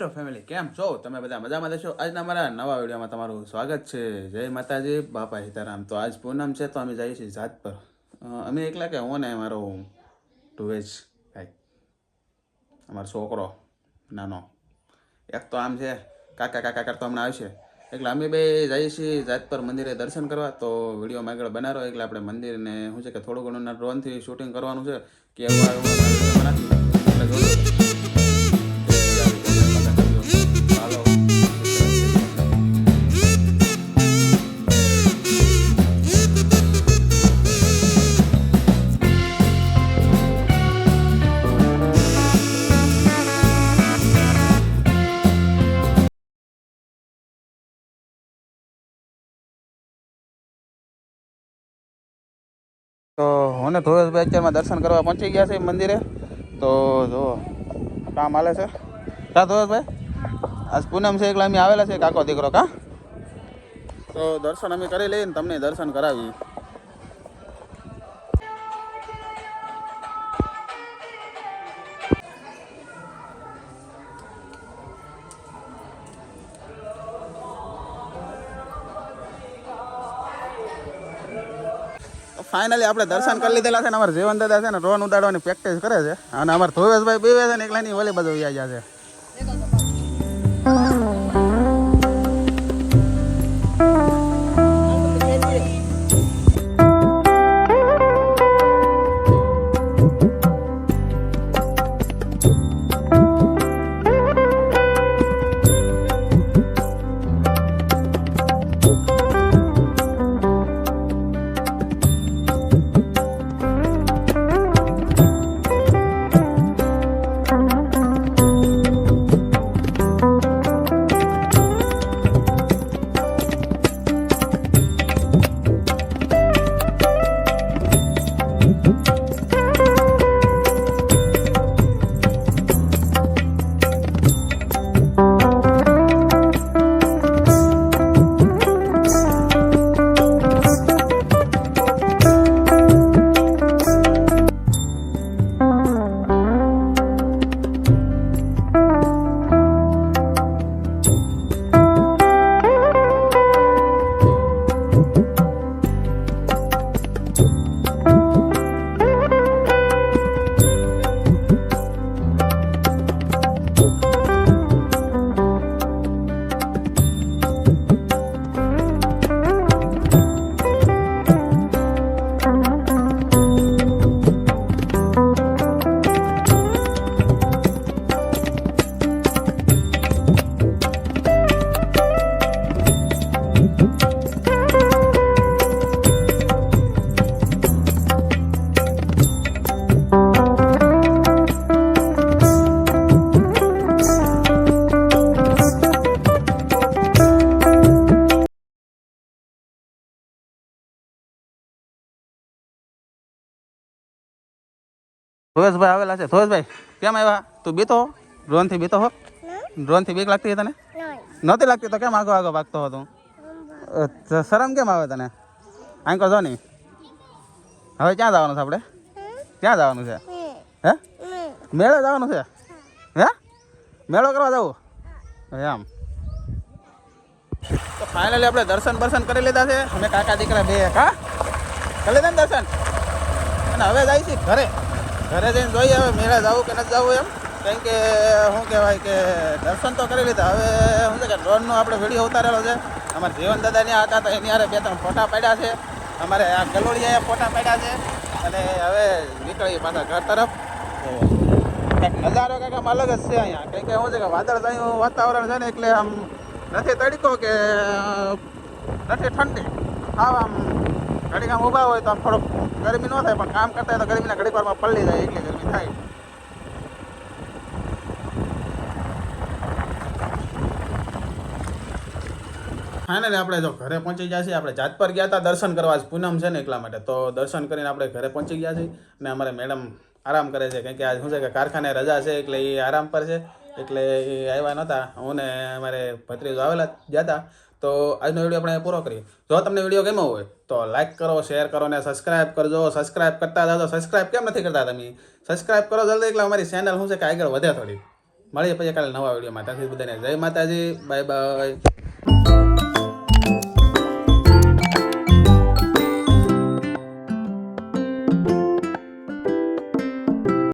YouTube family કેમ છો? તમે બધા મજામાં છો આજના મારા નવા વિડીયોમાં તમારું સ્વાગત છે. જય માતાજી, બાપા સીતારામ. તો આજ પૂનમ છે તો અમે જઈએ છીએ જાત પર અમે એકલા કે હું ને મારો ટુવેજ ભાઈ? અમારો છોકરો, નાનો. એક તો આમ છે, કાકા કાકા કરતો હમણાં આવશે. એટલે અમે બે જઈએ છીએ જાત પર મંદિરે દર્શન કરવા. તો વિડીયોમાં આગળ બનાવો એટલે આપણે મંદિરને શું છે કે થોડું ઘણું ડ્રોનથી શૂટિંગ કરવાનું છે. કે એવું તો હું ને ધોળેશભાઈ અત્યારમાં દર્શન કરવા પહોંચી ગયા છે મંદિરે. તો જો, કામ હાલે છે. કા ધોરસભાઈ આજ પૂનમ છે એકલા અમે આવેલા છે કાકો દીકરો, કા? તો દર્શન અમે કરી લઈએ ને તમને દર્શન કરાવી ફાઇનલી આપણે દર્શન કરી લીધેલા છે અમારા જીવન દાદા છે ને ડ્રોન ઉડાડવાની પ્રેક્ટિસ કરે છે. અને અમારા ધોવેશભાઈ બીવે છે ને એકલાની ઓલી બધું વ્યા છે. ધોવેશભાઈ આવેલા છે. સુરેશભાઈ કેમ આવ્યા? તું બીતો હો. ડ્રોનથી બીતો હો. ડ્રોનથી બીક લાગતી તને? નહોતી લાગતી તો કેમ આગો આગો ભાગતો હતો શરમ કેમ આવે તને? આંકો જો નહીં હવે ક્યાં જવાનું છે આપણે? ક્યાં જવાનું છે? હે? મેળો જવાનું છે? હે? મેળો કરવા જવું? એમ તો ફાઇનલી આપણે દર્શન બર્શન કરી લીધા છે. અમે કાકા દીકરા બે કા કરી લીધા ને દર્શન? અને હવે જાય છે ઘરે. ઘરે જઈને જોઈએ હવે મેળા જવું કે નથી જવું એમ. કેમ કે, શું કહેવાય કે, દર્શન તો કરી લીધા. હવે, શું છે કે, ડ્રોનનો આપણે વીડિયો ઉતારેલો છે. અમારા જીવન દાદાની હતા તો એની હારે બે ત્રણ ફોટા પાડ્યા છે. અમારે આ ગલોડિયાએ ફોટા પાડ્યા છે. અને હવે નીકળીએ પાછા ઘર તરફ. કંઈક નજારો કંઈક આમ અલગ જ છે અહીંયા. કંઈ કે શું છે કે વાદળછાયું વાતાવરણ છે ને, એટલે આમ નથી તડકો કે નથી ઠંડી. આમ ઘડીક આમ ઊભા હોય તો આમ થોડોક ગરમી ન થાય, પણ કામ કરતા હોય તો ગરમીના ઘડીક વારમાં પલળી જાય, એટલી ગરમી થાય. ફાઇનલી આપણે જો ઘરે પહોંચી ગયા છીએ, આપણે જાત પર ગયા હતા, દર્શન કરવા આજ પૂનમ છે ને એટલા માટે. તો દર્શન કરીને આપણે ઘરે પહોંચી ગયા છીએ અને અમારે મેડમ આરામ કરે છે કારણ કે આજ શું છે કે કારખાને રજા છે, એટલે એ આરામ પર છે. એટલે એ આવ્યા નહોતા. હું ને અમારે ભત્રીજો આવેલા ગયા હતા. તો આજનો વીડિયો આપણે પૂરો કરીએ. જો તમને વીડિયો ગમ્યો હોય, તો લાઈક કરો શેર કરો ને સબસ્ક્રાઇબ કરજો. સબસ્ક્રાઇબ કરતા જાઓ સબસ્ક્રાઇબ કેમ નથી કરતા તમે? સબસ્ક્રાઇબ કરો જલ્દી એટલે અમારી ચેનલ શું છે કે આગળ વધે થોડી. મળીએ પછી કાલે નવા વિડીયોમાં. ત્યાંથી બધાને જય માતાજી. Bye bye